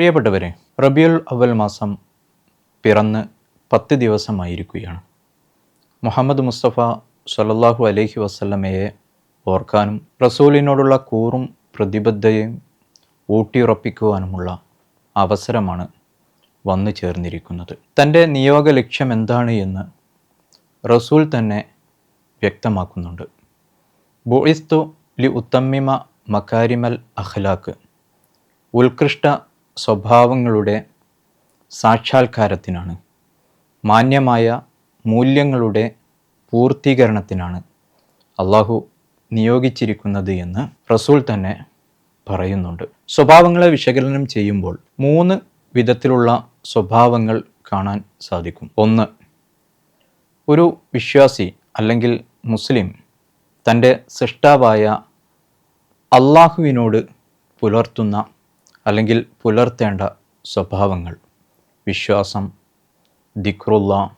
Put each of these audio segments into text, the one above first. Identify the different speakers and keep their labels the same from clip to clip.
Speaker 1: പ്രിയപ്പെട്ടവരെ റബിയുൽ അവൽ മാസം പിറന്ന് പത്ത് ദിവസമായിരിക്കുകയാണ്. മുഹമ്മദ് മുസ്തഫ സല്ലല്ലാഹു അലഹി വസ്ലമയെ ഓർക്കാനും റസൂലിനോടുള്ള കൂറും പ്രതിബദ്ധതയും ഊട്ടിയുറപ്പിക്കുവാനുമുള്ള അവസരമാണ് വന്നു ചേർന്നിരിക്കുന്നത്. തന്റെ നിയോഗ ലക്ഷ്യം എന്താണ് എന്ന് റസൂൽ തന്നെ വ്യക്തമാക്കുന്നുണ്ട്. ബുഇസ്തു ലി ഉത്തമ്മിമ മക്കാരിമൽ അഖ്ലാക്ക് ഉത്കൃഷ്ട സ്വഭാവങ്ങളുടെ സാക്ഷാത്കാരത്തിനാണ്. മാന്യമായ മൂല്യങ്ങളുടെ പൂർത്തീകരണത്തിനാണ് അള്ളാഹു നിയോഗിച്ചിരിക്കുന്നത് എന്ന് റസൂൽ തന്നെ പറയുന്നുണ്ട്. സ്വഭാവങ്ങളെ വിശകലനം ചെയ്യുമ്പോൾ മൂന്ന് വിധത്തിലുള്ള സ്വഭാവങ്ങൾ കാണാൻ സാധിക്കും. ഒന്ന് ഒരു വിശ്വാസി അല്ലെങ്കിൽ മുസ്ലിം തന്റെ സൃഷ്ടാവായ അള്ളാഹുവിനോട് പുലർത്തുന്ന അല്ലെങ്കിൽ പുലർത്തേണ്ട സ്വഭാവങ്ങൾ. വിശ്വാസം ദിക്രുള്ള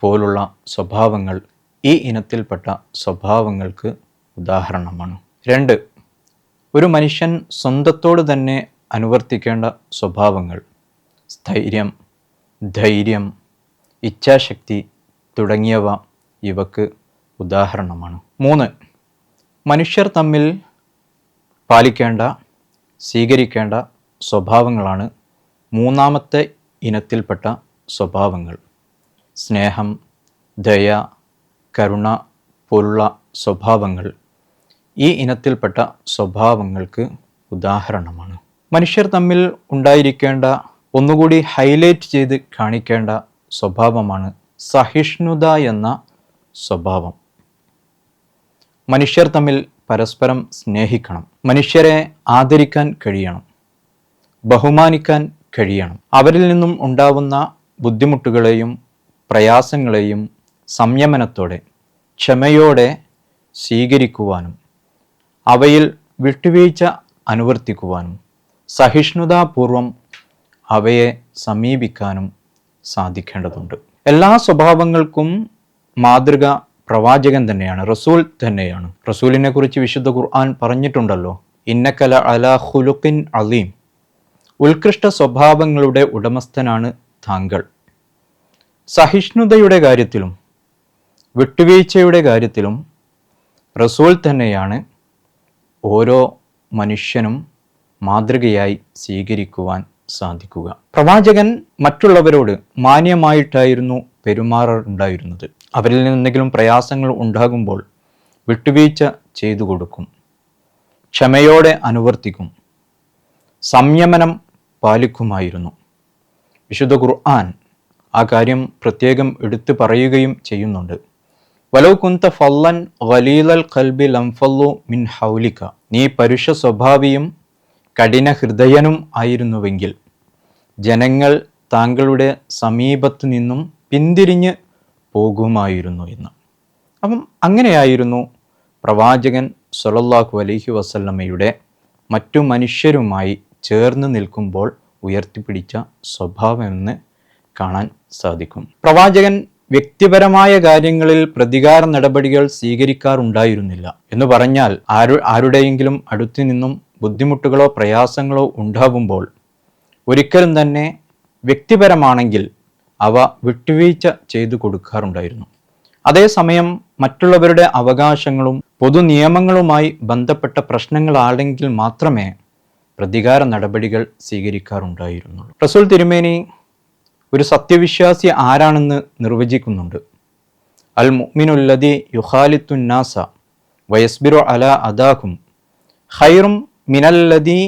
Speaker 1: പോലുള്ള സ്വഭാവങ്ങൾ ഈ ഇനത്തിൽപ്പെട്ട സ്വഭാവങ്ങൾക്ക് ഉദാഹരണമാണ്. രണ്ട് ഒരു മനുഷ്യൻ സ്വന്തത്തോട് തന്നെ അനുവർത്തിക്കേണ്ട സ്വഭാവങ്ങൾ. സ്ഥൈര്യം ധൈര്യം ഇച്ഛാശക്തി തുടങ്ങിയവ ഇവക്ക് ഉദാഹരണമാണ്. മൂന്ന് മനുഷ്യർ തമ്മിൽ പാലിക്കേണ്ട സ്വീകരിക്കേണ്ട സ്വഭാവങ്ങളാണ് മൂന്നാമത്തെ ഇനത്തിൽപ്പെട്ട സ്വഭാവങ്ങൾ. സ്നേഹം ദയ കരുണ പോലുള്ള സ്വഭാവങ്ങൾ ഈ ഇനത്തിൽപ്പെട്ട സ്വഭാവങ്ങൾക്ക് ഉദാഹരണമാണ്. മനുഷ്യർ തമ്മിൽ ഉണ്ടായിരിക്കേണ്ട ഒന്നുകൂടി ഹൈലൈറ്റ് ചെയ്ത് കാണിക്കേണ്ട സ്വഭാവമാണ് സഹിഷ്ണുത എന്ന സ്വഭാവം. മനുഷ്യർ തമ്മിൽ പരസ്പരം സ്നേഹിക്കണം. മനുഷ്യരെ ആദരിക്കാൻ കഴിയണം. ബഹുമാനിക്കാൻ കഴിയണം. അവരിൽ നിന്നും ഉണ്ടാവുന്ന ബുദ്ധിമുട്ടുകളെയും പ്രയാസങ്ങളെയും സംയമനത്തോടെ ക്ഷമയോടെ സ്വീകരിക്കുവാനും അവയിൽ വിട്ടുവീഴ്ച അനുവർത്തിക്കുവാനും സഹിഷ്ണുതാപൂർവം അവയെ സമീപിക്കാനും സാധിക്കേണ്ടതുണ്ട്. എല്ലാ സ്വഭാവങ്ങൾക്കും മാതൃക പ്രവാചകൻ തന്നെയാണ് റസൂൽ തന്നെയാണ്. റസൂലിനെ കുറിച്ച് വിശുദ്ധ ഖുർആൻ പറഞ്ഞിട്ടുണ്ടല്ലോ ഇന്നക്കല അല ഹുലുഖിൻ അലീം. ഉത്കൃഷ്ട സ്വഭാവങ്ങളുടെ ഉടമസ്ഥനാണ് താങ്കൾ. സഹിഷ്ണുതയുടെ കാര്യത്തിലും വിട്ടുവീഴ്ചയുടെ കാര്യത്തിലും റസൂൽ തന്നെയാണ് ഓരോ മനുഷ്യനും മാതൃകയായി സ്വീകരിക്കുവാൻ സാധിക്കുക. പ്രവാചകൻ മറ്റുള്ളവരോട് മാന്യമായിട്ടായിരുന്നു പെരുമാറുണ്ടായിരുന്നത് അവരിൽ നിന്ന് എന്തെങ്കിലും പ്രയാസങ്ങൾ ഉണ്ടാകുമ്പോൾ വിട്ടുവീഴ്ച ചെയ്തു കൊടുക്കും. ക്ഷമയോടെ അനുവർത്തിക്കും. സംയമനം പാലിക്കുമായിരുന്നു. വിശുദ്ധ ഖുർആൻ ആ കാര്യം പ്രത്യേകം എടുത്തു പറയുകയും ചെയ്യുന്നുണ്ട്. വലൗ കുന്ത ഫല്ലൻ വലീലൽ കൽബി ലംഫല്ലു മിൻ ഹൗലിക. നീ പരുഷ സ്വഭാവിയും കഠിന ഹൃദയനും ആയിരുന്നുവെങ്കിൽ ജനങ്ങൾ താങ്കളുടെ സമീപത്തു നിന്നും പിന്തിരിഞ്ഞ് പോകുമായിരുന്നു എന്ന്. അപ്പം അങ്ങനെയായിരുന്നു പ്രവാചകൻ സൊലല്ലാഹു അലഹി വസല്ലമ്മയുടെ മറ്റു മനുഷ്യരുമായി ചേർന്ന് നിൽക്കുമ്പോൾ ഉയർത്തിപ്പിടിച്ച സ്വഭാവമെന്ന് കാണാൻ സാധിക്കും. പ്രവാചകൻ വ്യക്തിപരമായ കാര്യങ്ങളിൽ പ്രതികാര നടപടികൾ സ്വീകരിക്കാറുണ്ടായിരുന്നില്ല. എന്ന് പറഞ്ഞാൽ ആരു ആരുടെയെങ്കിലും അടുത്തു നിന്നും ബുദ്ധിമുട്ടുകളോ പ്രയാസങ്ങളോ ഉണ്ടാകുമ്പോൾ ഒരിക്കലും തന്നെ വ്യക്തിപരമാണെങ്കിൽ അവ വിട്ടുവീഴ്ച ചെയ്തു കൊടുക്കാറുണ്ടായിരുന്നു. അതേസമയം മറ്റുള്ളവരുടെ അവകാശങ്ങളും പൊതു നിയമങ്ങളുമായി ബന്ധപ്പെട്ട പ്രശ്നങ്ങളാണെങ്കിൽ മാത്രമേ പ്രതികാര നടപടികൾ സ്വീകരിക്കാറുണ്ടായിരുന്നുള്ളൂ. റസൂൽ തിരുമേനി ഒരു സത്യവിശ്വാസി ആരാണെന്ന് നിർവചിക്കുന്നുണ്ട്. അൽ മുഅ്മിനുല്ലദി നാസ വയസ്ബിറു അല അദാഹും ഖൈറും മിനല്ലദി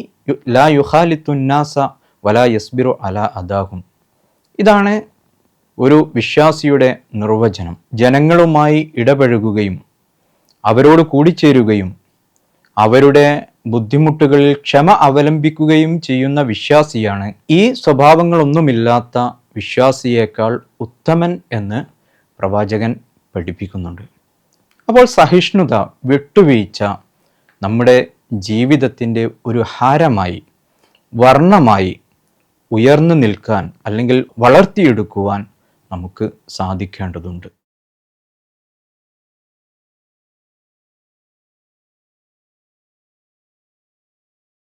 Speaker 1: ലാ ലാ നാസ വലാ യസ്ബിറു അല അദാഹും. ഇതാണ് ഒരു വിശ്വാസിയുടെ നിർവചനം. ജനങ്ങളുമായി ഇടപഴകുകയും അവരോട് കൂടിച്ചേരുകയും അവരുടെ ബുദ്ധിമുട്ടുകളിൽ ക്ഷമ അവലംബിക്കുകയും ചെയ്യുന്ന വിശ്വാസിയാണ്. ഈ സ്വഭാവങ്ങളൊന്നുമില്ലാത്ത വിശ്വാസിയേക്കാൾ ഉത്തമൻ എന്ന് പ്രവാചകൻ പഠിപ്പിക്കുന്നുണ്ട്. അപ്പോൾ സഹിഷ്ണുത വിട്ടുവീഴ്ച നമ്മുടെ ജീവിതത്തിന്റെ ഒരു ഹാരമായി വർണമായി ഉയർന്നു നിൽക്കാൻ അല്ലെങ്കിൽ വളർത്തിയെടുക്കുവാൻ നമുക്ക് സാധിക്കേണ്ടതുണ്ട്.